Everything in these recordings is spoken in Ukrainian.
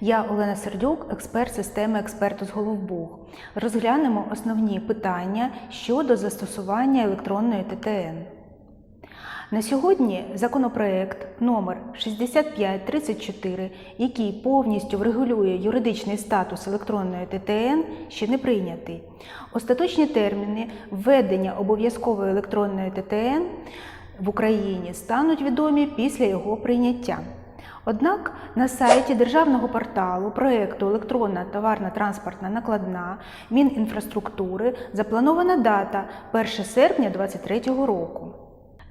Я Олена Сердюк, експерт системи експерту з Головбух. Розглянемо основні питання щодо застосування електронної ТТН. На сьогодні законопроект номер 6534, який повністю врегулює юридичний статус електронної ТТН, ще не прийнятий. Остаточні терміни введення обов'язкової електронної ТТН в Україні стануть відомі після його прийняття. Однак на сайті державного порталу проєкту Електронна товарна транспортна накладна Мінінфраструктури запланована дата 1 серпня 2023 року.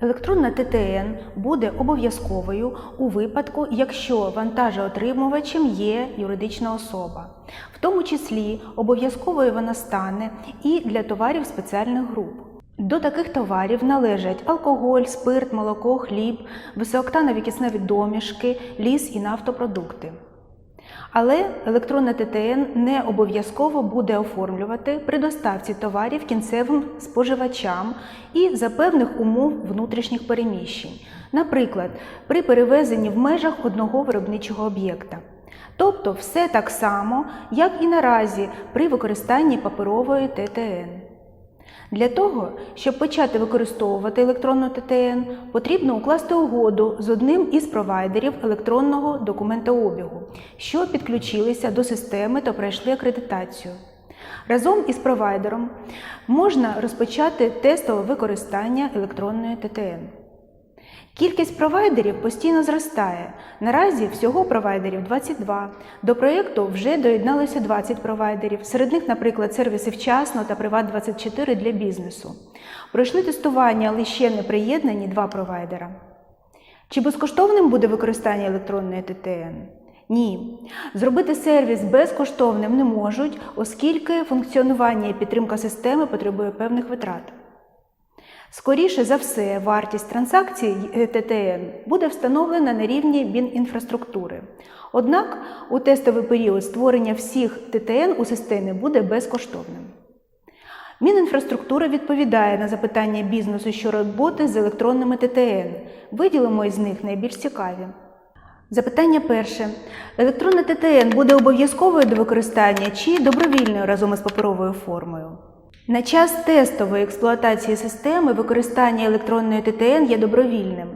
Електронна ТТН буде обов'язковою у випадку, якщо вантажоотримувачем є юридична особа. В тому числі обов'язковою вона стане і для товарів спеціальних груп. До таких товарів належать алкоголь, спирт, молоко, хліб, високооктанові кисневі домішки, ліс і нафтопродукти. Але електронна ТТН не обов'язково буде оформлювати при доставці товарів кінцевим споживачам і за певних умов внутрішніх переміщень, наприклад, при перевезенні в межах одного виробничого об'єкта. Тобто все так само, як і наразі при використанні паперової ТТН. Для того, щоб почати використовувати електронну ТТН, потрібно укласти угоду з одним із провайдерів електронного документообігу, що підключилися до системи та пройшли акредитацію. Разом із провайдером можна розпочати тестове використання електронної ТТН. Кількість провайдерів постійно зростає. Наразі всього провайдерів 22. До проєкту вже доєдналося 20 провайдерів. Серед них, наприклад, сервіси вчасно та Приват24 для бізнесу. Пройшли тестування, ще не приєднані два провайдера. Чи безкоштовним буде використання електронної ТТН? Ні. Зробити сервіс безкоштовним не можуть, оскільки функціонування і підтримка системи потребує певних витрат. Скоріше за все, вартість транзакцій ТТН буде встановлена на рівні Мінінфраструктури. Однак у тестовий період створення всіх ТТН у системі буде безкоштовним. Мінінфраструктура відповідає на запитання бізнесу щодо роботи з електронними ТТН. Виділимо із них найбільш цікаві. Запитання перше. Електронна ТТН буде обов'язковою до використання чи добровільною разом із паперовою формою? На час тестової експлуатації системи використання електронної ТТН є добровільним.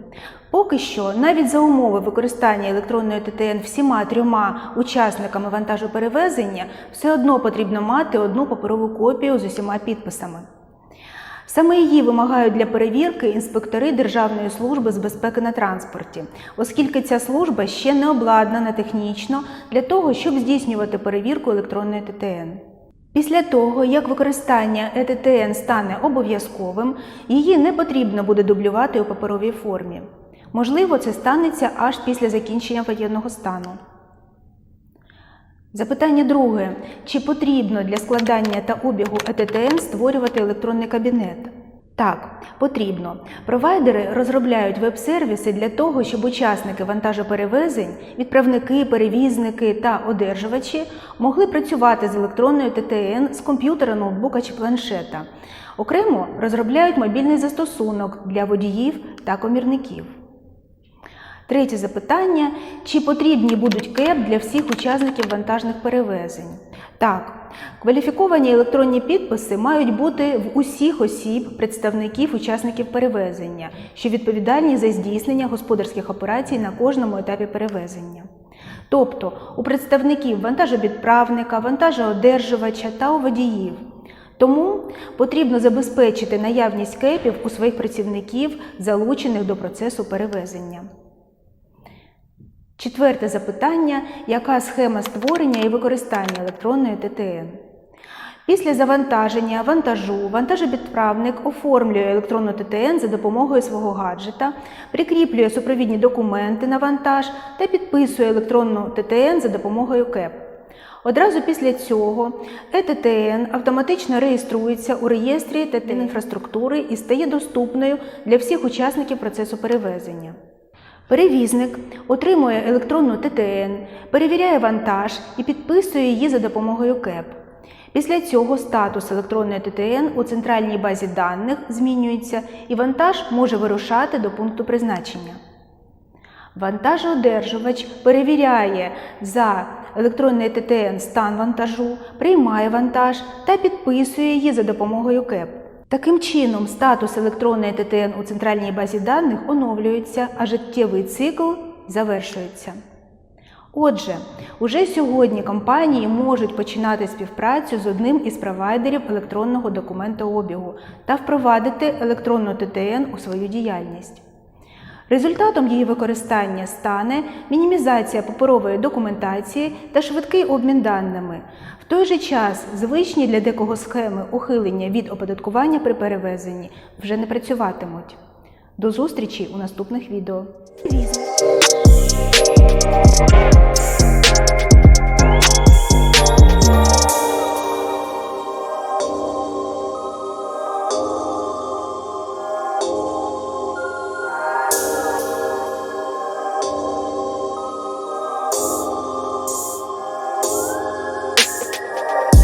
Поки що, навіть за умови використання електронної ТТН всіма трьома учасниками вантажоперевезення, все одно потрібно мати одну паперову копію з усіма підписами. Саме її вимагають для перевірки інспектори Державної служби з безпеки на транспорті, оскільки ця служба ще не обладнана технічно для того, щоб здійснювати перевірку електронної ТТН. Після того, як використання ЕТТН стане обов'язковим, її не потрібно буде дублювати у паперовій формі. Можливо, це станеться аж після закінчення воєнного стану. Запитання друге. Чи потрібно для складання та обігу ЕТТН створювати електронний кабінет? Так, потрібно. Провайдери розробляють веб-сервіси для того, щоб учасники вантажоперевезень, відправники, перевізники та одержувачі могли працювати з електронною ТТН з комп'ютера, ноутбука чи планшета. Окремо розробляють мобільний застосунок для водіїв та комірників. Третє запитання: чи потрібні будуть КЕП для всіх учасників вантажних перевезень? Так, кваліфіковані електронні підписи мають бути в усіх осіб, представників учасників перевезення, що відповідальні за здійснення господарських операцій на кожному етапі перевезення. Тобто у представників вантажовідправника, вантажоодержувача та у водіїв. Тому потрібно забезпечити наявність кепів у своїх працівників, залучених до процесу перевезення. Четверте запитання: яка схема створення і використання електронної ТТН? Після завантаження вантажу вантажовідправник оформлює електронну ТТН за допомогою свого гаджета, прикріплює супровідні документи на вантаж та підписує електронну ТТН за допомогою КЕП. Одразу після цього ЕТТН автоматично реєструється у реєстрі ТТН інфраструктури і стає доступною для всіх учасників процесу перевезення. Перевізник отримує електронну ТТН, перевіряє вантаж і підписує її за допомогою КЕП. Після цього статус електронної ТТН у центральній базі даних змінюється і вантаж може вирушати до пункту призначення. Вантажоодержувач перевіряє за електронний ТТН стан вантажу, приймає вантаж та підписує її за допомогою КЕП. Таким чином, статус електронної ТТН у центральній базі даних оновлюється, а життєвий цикл завершується. Отже, уже сьогодні компанії можуть починати співпрацю з одним із провайдерів електронного документообігу та впровадити електронну ТТН у свою діяльність. Результатом її використання стане мінімізація паперової документації та швидкий обмін даними. В той же час звичні для декого схеми ухилення від оподаткування при перевезенні вже не працюватимуть. До зустрічі у наступних відео.